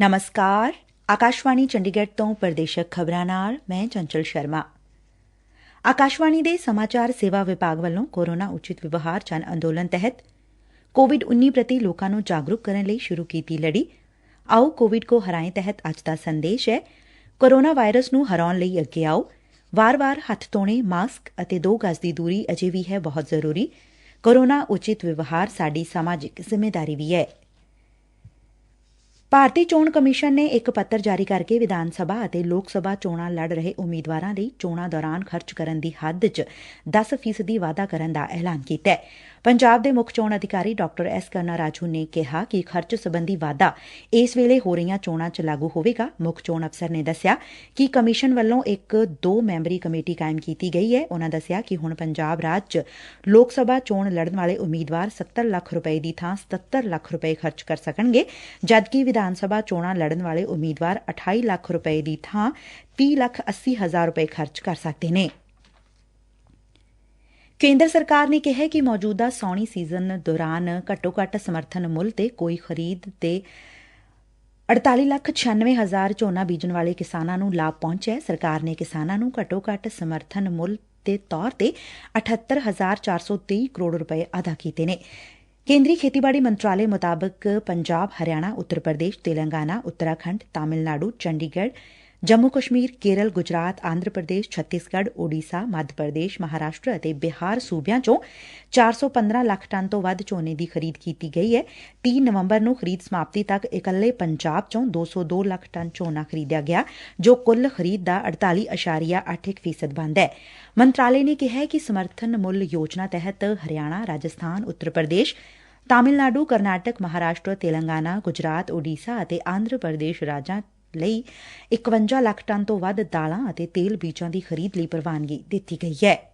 ਨਮਸਕਾਰ ਆਕਾਸ਼ਵਾਣੀ ਚੰਡੀਗੜ੍ਹ ਤੋਂ ਪ੍ਰਦੇਸ਼ਕ ਖਬਰਾਂ ਨਾਲ ਮੈਂ ਚੰਚਲ ਸ਼ਰਮਾ ਆਕਾਸ਼ਵਾਣੀ ਦੇ ਸਮਾਚਾਰ ਸੇਵਾ ਵਿਭਾਗ ਵੱਲੋਂ ਕੋਰੋਨਾ ਉਚਿਤ ਵਿਵਹਾਰ ਜਨ ਅੰਦੋਲਨ ਤਹਿਤ ਕੋਵਿਡ ਪ੍ਰਤੀ ਲੋਕਾਂ ਨੂੰ ਜਾਗਰੂਕ ਕਰਨ ਲਈ ਸ਼ੁਰੂ ਕੀਤੀ ਲੜੀ ਆਓ ਕੋਵਿਡ ਕੋ ਹਰਾਏ ਤਹਿਤ ਅੱਜ ਦਾ ਸੰਦੇਸ਼ ਹੈ ਕੋਰੋਨਾ ਵਾਇਰਸ ਨੂੰ ਹਰਾਉਣ ਲਈ ਅੱਗੇ ਆਓ ਵਾਰ-ਵਾਰ ਹੱਥ ਧੋਣੇ ਮਾਸਕ ਅਤੇ ਦੋ ਗਜ਼ ਦੀ ਦੂਰੀ ਅਜੇ ਵੀ ਹੈ ਬਹੁਤ ਜ਼ਰੂਰੀ ਕੋਰੋਨਾ ਉਚਿਤ ਵਿਵਹਾਰ ਸਾਡੀ ਸਮਾਜਿਕ ਜ਼ਿੰਮੇਵਾਰੀ ਵੀ ਹੈ ਭਾਰਤੀ ਚੋਣ ਕਮਿਸ਼ਨ ਨੇ ਇਕ ਪੱਤਰ ਜਾਰੀ ਕਰਕੇ ਵਿਧਾਨ ਸਭਾ ਅਤੇ ਲੋਕ ਸਭਾ ਚੋਣਾਂ ਲੜ ਰਹੇ ਉਮੀਦਵਾਰਾਂ ਲਈ ਚੋਣਾਂ ਦੌਰਾਨ ਖਰਚ ਕਰਨ ਦੀ ਹੱਦ 'ਚ ਦਸ ਫੀਸਦੀ ਵਾਧਾ ਕਰਨ ਦਾ ਐਲਾਨ ਕੀਤੈ ਪੰਜਾਬ ਦੇ ਮੁੱਖ ਚੋਣ ਅਧਿਕਾਰੀ ਡਾ ਐਸ ਕਰਨਾ ਰਾਜੂ ਨੇ ਕਿਹਾ ਕਿ ਖਰਚ ਸਬੰਧੀ ਵਾਧਾ ਇਸ ਵੇਲੇ ਹੋ ਰਹੀਆਂ ਚੋਣਾਂ 'ਚ ਲਾਗੂ ਹੋਵੇਗਾ। ਮੁੱਖ ਚੋਣ ਅਫਸਰ ਨੇ ਦਸਿਆ ਕਿ ਕਮਿਸ਼ਨ ਵੱਲੋਂ ਇਕ ਦੋ ਮੈਂਬਰੀ ਕਮੇਟੀ ਕਾਇਮ ਕੀਤੀ ਗਈ ਐ ਉਨੂਾਂ ਦਸਿਆ ਕਿ ਹੁਣ ਪੰਜਾਬ ਰਾਜ 'ਚ ਲੋਕ ਸਭਾ ਚੋਣ ਲੜਨ ਵਾਲੇ ਉਮੀਦਵਾਰ 70 ਲੱਖ ਰੁਪੈ ਦੀ ਥਾਂ 77 ਲੱਖ ਰੁਪੈ ਖਰਚ ਕਰ ਸਕਣਗੇ, ਜਦਕਿ ਵਿਧਾਨ ਸਭਾ ਚੋਣਾਂ ਲੜਨ ਵਾਲੇ ਉਮੀਦਵਾਰ 28 ਲੱਖ ਰੁਪੈ ਦੀ ਥਾਂ 30 ਲੱਖ 80 ਹਜ਼ਾਰ ਰੁਪੈ ਖਰਚ ਕਰ ਸਕਦੇ ਨੇ। ਕੇਂਦਰ ਸਰਕਾਰ ਨੇ ਕਿਹੈ ਕਿ ਮੌਜੁਦਾ ਸਾਉਣੀ ਸੀਜ਼ਨ ਦੌਰਾਨ ਘੱਟੋ ਘੱਟ ਸਮਰਥਨ ਮੁੱਲ ਤੇ ਕੋਈ ਖਰੀਦ ਤੇ 48 ਲੱਖ 96 ਹਜ਼ਾਰ ਝੋਨਾ ਬੀਜਣ ਵਾਲੇ ਕਿਸਾਨਾਂ ਨੂੰ ਲਾਭ ਪਹੁੰਚਿਐ ਸਰਕਾਰ ਨੇ ਕਿਸਾਨਾਂ ਨੂੰ ਘੱਟੋ ਘੱਟ ਸਮਰਥਨ ਮੁੱਲ ਦੇ ਤੌਰ ਤੇ 78423 ਕਰੋੜ ਰੁਪਏ ਅਦਾ ਕੀਤੇ ਨੇ। ਕੇਂਦਰੀ ਖੇਤੀਬਾੜੀ ਮੰਤਰਾਲੇ ਮੁਤਾਬਕ ਪੰਜਾਬ, ਹਰਿਆਣਾ, ਉੱਤਰ ਪ੍ਰਦੇਸ਼, ਤੇਲੰਗਾਨਾ, ਉੱਤਰਾਖੰਡ, ਤਾਮਿਲਨਾਡੂ, ਚੰਡੀਗੜ੍ਹ ਜੰਮੁ ਕਸ਼ਮੀਰ, ਕੇਰਲ, ਗੁਜਰਾਤ, ਆਂਧਰ ਪ੍ਰਦੇਸ਼, ਛੱਤੀਸਗੜ੍ਹ, ਓਡੀਸ਼ਾ, ਮੱਧ ਪ੍ਰਦੇਸ਼, ਮਹਾਰਾਸ਼ਟਰ ਅਤੇ ਬਿਹਾਰ ਸੁਬਿਆਂ ਚੋਂ 415 ਲੱਖ ਟਨ ਤੋਂ ਵੱਧ ਝੋਨੇ ਦੀ ਖਰੀਦ ਕੀਤੀ ਗਈ ਹੈ। 3 ਨਵੰਬਰ ਨੂੰ ਖਰੀਦ ਸਮਾਪਤੀ ਤੱਕ ਇਕੱਲੇ ਪੰਜਾਬ ਚੋਂ 202 ਲੱਖ ਟਨ ਝੋਨਾ ਖਰੀਦਿਆ ਗਿਆ, ਜੋ ਕੁੱਲ ਖਰੀਦ ਦਾ ਅੜਤਾਲੀ ਅਸ਼ਾਰੀਆ ਅੱਠ ਇਕ ਫੀਸਦ ਬਣਦੈ ਮੰਤਰਾਲੇ ਨੇ ਕਿਹੈ ਕਿ ਸਮਰਥਨ ਮੁੱਲ ਯੋਜਨਾ ਤਹਿਤ ਹਰਿਆਣਾ ਰਾਜਸਬਾਨ ਉੱਤਰ ਪ੍ਰਦੇਸ਼, ਤਾਮਿਲਨਾਡੂ, ਕਰਨਾਟਕ, ਮਹਾਰਾਸ਼ਟਰ, ਤੇਲੰਗਾਨਾ, ਗੁਜਰਾਤ, ਓਡੀਸ਼ਾ ਅਤੇ ਆਂਧਰ ਪ੍ਰਦੇਸ਼ ਰਾਜਾਂ ਲਈ 51 ਲੱਖ ਟਨ ਤੋਂ ਵੱਧ ਦਾਲਾਂ ਅਤੇ ਤੇਲ ਬੀਜਾਂ ਦੀ ਖਰੀਦ ਲਈ ਪ੍ਰਵਾਨਗੀ ਦਿੱਤੀ ਗਈ ਹੈ।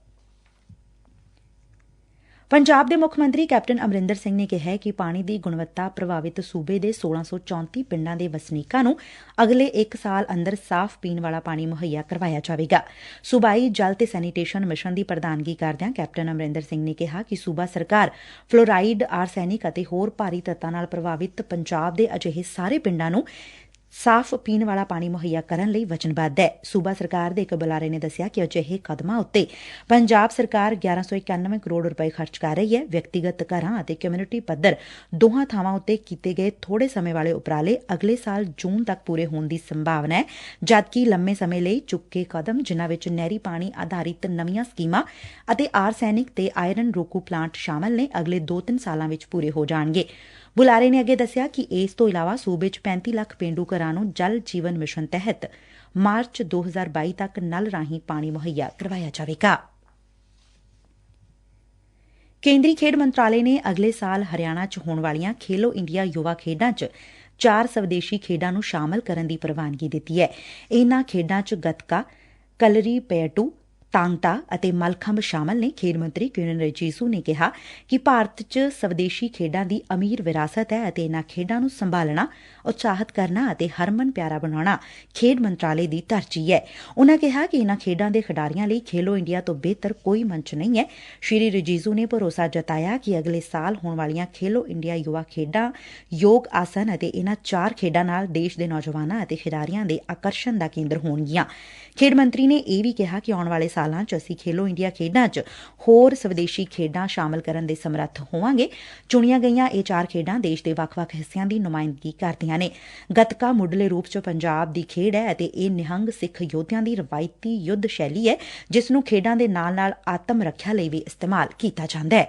ਪੰਜਾਬ ਦੇ ਮੁੱਖ ਮੰਤਰੀ ਕੈਪਟਨ ਅਮਰਿੰਦਰ ਸਿੰਘ ਨੇ ਕਿਹੈ ਕਿ ਪਾਣੀ ਦੀ ਗੁਣਵੱਤਾ ਪ੍ਰਭਾਵਿਤ ਸੁਬੇ ਦੇ 1634 ਪਿੰਡਾਂ ਦੇ ਵਸਨੀਕਾਂ ਨੂੰ ਅਗਲੇ 1 ਸਾਲ ਅੰਦਰ ਸਾਫ਼ ਪੀਣ ਵਾਲਾ ਪਾਣੀ ਮੁਹੱਈਆ ਕਰਵਾਇਆ ਜਾਵੇਗਾ। ਸੁਬਾਈ ਜਲ ਤੇ ਸੈਨੀਟੇਸ਼ਨ ਮਿਸ਼ਨ ਦੀ ਪ੍ਰਧਾਨਗੀ ਕਰਦਿਆਂ ਕੈਪਟਨ ਅਮਰਿੰਦਰ ਸਿੰਘ ਨੇ ਕਿਹਾ ਕਿ ਸੁਬਾ ਸਰਕਾਰ ਫਲੋਰਾਈਡ, ਆਰਸੈਨਿਕ ਅਤੇ ਹੋਰ ਭਾਰੀ ਤੱਤਾਂ ਨਾਲ ਪ੍ਰਭਾਵਿਤ ਪੰਜਾਬ ਦੇ ਅਜਿਹੇ ਸਾਰੇ ਪਿੰਡਾਂ ਨੂੰ ਸਾਫ਼ ਪੀਣ ਵਾਲਾ ਪਾਣੀ ਮੁਹੱਈਆ ਕਰਨ ਲਈ ਵਚਨਬੱਧ ਐ ਸੁਬਾ ਸਰਕਾਰ ਦੇ ਇਕ ਬੁਲਾਰੇ ਨੇ ਦਸਿਆ ਕਿ ਅਜਿਹੇ ਕਦਮਾਂ ਉੱਤੇ ਪੰਜਾਬ ਸਰਕਾਰ 1191 ਕਰੋੜ ਰੁਪਏ ਖਰਚ ਕਰ ਰਹੀ ਹੈ। ਵਿਅਕਤੀਗਤ ਘਰਾਂ ਅਤੇ ਕਮਿਊਨਿਟੀ ਪੱਧਰ ਦੋਹਾਂ ਬਾਵਾਂ ਉੱਤੇ ਕੀਤੇ ਗਏ ਥੋੜੇ ਸਮੇਂ ਵਾਲੇ ਉਪਰਾਲੇ ਅਗਲੇ ਸਾਲ ਜੂਨ ਤੱਕ ਪੂਰੇ ਹੋਣ ਦੀ ਸੰਭਾਵਨਾ ਐ ਜਦਕਿ ਲੰਮੇ ਸਮੇਂ ਲਈ ਚੁੱਕੇ ਕਦਮ, ਜਿਨ੍ਹਾਂ ਵਿੱਚ ਨਹਿਰੀ ਪਾਣੀ ਆਧਾਰਿਤ ਨਵੀਆਂ ਸਕੀਮਾਂ ਅਤੇ ਆਰਸੈਨਿਕ ਤੇ ਆਇਰਨ ਰੋਕੂ ਪਲਾਂਟ ਸ਼ਾਮਲ ਨੇ, ਅਗਲੇ 2-3 ਸਾਲਾਂ ਵਿੱਚ ਪੂਰੇ ਹੋ ਜਾਣਗੇ। ਬੁਲਾਰੇ ਨੇ ਅੱਗੇ ਦਸਿਆ ਕਿ ਇਸ ਤੋਂ ਇਲਾਵਾ ਸੁਬੇ 'ਚ 35 ਲੱਖ ਪੇਂਡੁ ਘਰਾਂ ਨੂੰ ਜਲ ਜੀਵਨ ਮਿਸ਼ਨ ਤਹਿਤ ਮਾਰਚ 2022 ਤੱਕ ਨਲ ਰਾਹੀਂ ਪਾਣੀ ਮੁਹੱਈਆ ਕਰਵਾਇਆ ਜਾਵੇਗਾ। ਕੇਂਦਰੀ ਖੇਡ ਮੰਤਰਾਲੇ ਨੇ ਅਗਲੇ ਸਾਲ ਹਰਿਆਣਾ 'ਚ ਹੋਣ ਵਾਲੀਆਂ ਖੇਲੋ ਇੰਡੀਆ ਯੁਵਾ ਖੇਡਾਂ 'ਚ ਚਾਰ ਸਵਦੇਸ਼ੀ ਖੇਡਾਂ ਨੂੰ ਸ਼ਾਮਲ ਕਰਨ ਦੀ ਪ੍ਰਵਾਨਗੀ ਦਿੱਤੀ ਹੈ। ਇਨ੍ਹਾਂ ਖੇਡਾਂ 'ਚ ਗੱਤਕਾ, ਕਲਰੀ, ਪੈਟੂ ਤਾਂਗਟਾ ਅਤੇ ਮਲਖੰਭ ਸ਼ਾਮਲ ਨੇ, ਖੇਡ ਮੰਤਰੀ ਕਿਰਨ ਰਿਜੀਜੁ ਨੇ ਕਿਹਾ ਕਿ ਭਾਰਤ 'ਚ ਸਵਦੇਸ਼ੀ ਖੇਡਾਂ ਦੀ ਅਮੀਰ ਵਿਰਾਸਤ ਐ ਅਤੇ ਇਨੂਾਂ ਖੇਡਾਂ ਨੂੰ ਸੰਭਾਲਣਾ, ਉਤਸ਼ਾਹਿਤ ਕਰਨਾ ਅਤੇ ਹਰਮਨ ਪਿਆਰਾ ਬਣਾਉਣਾ ਖੇਡ ਮੰਤਰਾਲੇ ਦੀ ਤਰਜੀਹ ਐ ਉਨ੍ਹਾਂ ਕਿਹਾ ਕਿ ਇਨੂਾਂ ਖੇਡਾਂ ਦੇ ਖਿਡਾਰੀਆਂ ਲਈ ਖੇਲੋ ਇੰਡੀਆ ਤੋਂ ਬਿਹਤਰ ਕੋਈ ਮੰਚ ਨਹੀਂ ਐ ਸ਼੍ਰੀ ਰਿਜੀਜੁ ਨੇ ਭਰੋਸਾ ਜਤਾਇਆ ਕਿ ਅਗਲੇ ਸਾਲ ਹੋਣ ਵਾਲੀਆਂ ਖੇਲੋ ਇੰਡੀਆ ਯੁਵਾ ਖੇਡਾਂ, ਯੋਗ ਆਸਨ ਅਤੇ ਇਨੂਾਂ ਚਾਰ ਖੇਡਾਂ ਨਾਲ ਦੇਸ਼ ਦੇ ਨੌਜਵਾਨਾਂ ਅਤੇ ਖਿਡਾਰੀਆਂ ਦੇ ਆਕਰਸ਼ਣ ਦਾ ਕੇਂਦਰ ਹੋਣਗੀਆਂ। ਖੇਡ ਮੰਤਰੀ ਨੇ ਇਹ ਵੀ ਕਿਹਾ ਕਿ ਆਉਣ ਵਾਲੇ ਸਾਲਾਂ 'ਚ ਅਸੀਂ ਖੇਲੋ ਇੰਡੀਆ ਖੇਡਾਂ 'ਚ ਹੋਰ ਸਵਦੇਸ਼ੀ ਖੇਡਾਂ ਸ਼ਾਮਲ ਕਰਨ ਦੇ ਸਮਰੱਥ ਹੋਵਾਂਗੇ। ਚੁਣੀਆਂ ਗਈਆਂ ਇਹ ਚਾਰ ਖੇਡਾਂ ਦੇਸ਼ ਦੇ ਵੱਖ-ਵੱਖ ਹਿੱਸਿਆਂ ਦੀ ਨੁਮਾਇੰਦਗੀ ਕਰਦੀਆਂ ਨੇ। ਗੱਤਕਾ ਮੁੱਢਲੇ ਰੂਪ 'ਚ ਪੰਜਾਬ ਦੀ ਖੇਡ ਹੈ ਅਤੇ ਇਹ ਨਿਹੰਗ ਸਿੱਖ ਯੋਧਿਆਂ ਦੀ ਰਵਾਇਤੀ ਯੁੱਧ ਸ਼ੈਲੀ ਹੈ, ਜਿਸ ਨੂੰ ਖੇਡਾਂ ਦੇ ਨਾਲ-ਨਾਲ ਆਤਮ ਰੱਖਿਆ ਲਈ ਵੀ ਇਸਤੇਮਾਲ ਕੀਤਾ ਜਾਂਦਾ ਹੈ।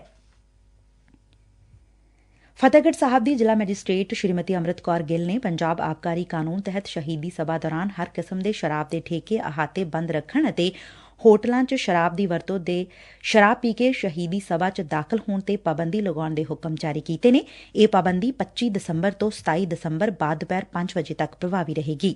ਫਤਿਹਗੜ੍ਹ ਸਾਹਿਬ ਦੀ ਜ਼ਿਲ੍ਹਾ ਮੈਜਿਸਟ੍ਰੇਟ ਸ਼੍ਰੀਮਤੀ ਅੰਮ੍ਰਿਤ ਕੌਰ ਗਿੱਲ ਨੇ ਪੰਜਾਬ ਆਬਕਾਰੀ ਕਾਨੂੰਨ ਤਹਿਤ ਸ਼ਹੀਦੀ ਸਭਾ ਦੌਰਾਨ ਹਰ ਕਿਸਮ ਦੇ ਸ਼ਰਾਬ ਦੇ ਠੇਕੇ ਅਹਾਤੇ ਬੰਦ ਰੱਖਣ ਅਤੇ ਹੋਟਲਾਂ 'ਚ ਸ਼ਰਾਬ ਦੀ ਵਰਤੋਂ ਦੇ ਸ਼ਰਾਬ ਪੀ ਕੇ ਸ਼ਹੀਦੀ ਸਭਾ 'ਚ ਦਾਖਲ ਹੋਣ ਤੇ ਪਾਬੰਦੀ ਲਗਾਉਣ ਦੇ ਹੁਕਮ ਜਾਰੀ ਕੀਤੇ ਨੇ। ਇਹ ਪਾਬੰਦੀ 25 ਦਸੰਬਰ ਤੋਂ 27 ਦਸੰਬਰ ਬਾਅਦ ਦੁਪਹਿਰ ਪੰਜ ਵਜੇ ਤੱਕ ਪ੍ਰਭਾਵੀ ਰਹੇਗੀ।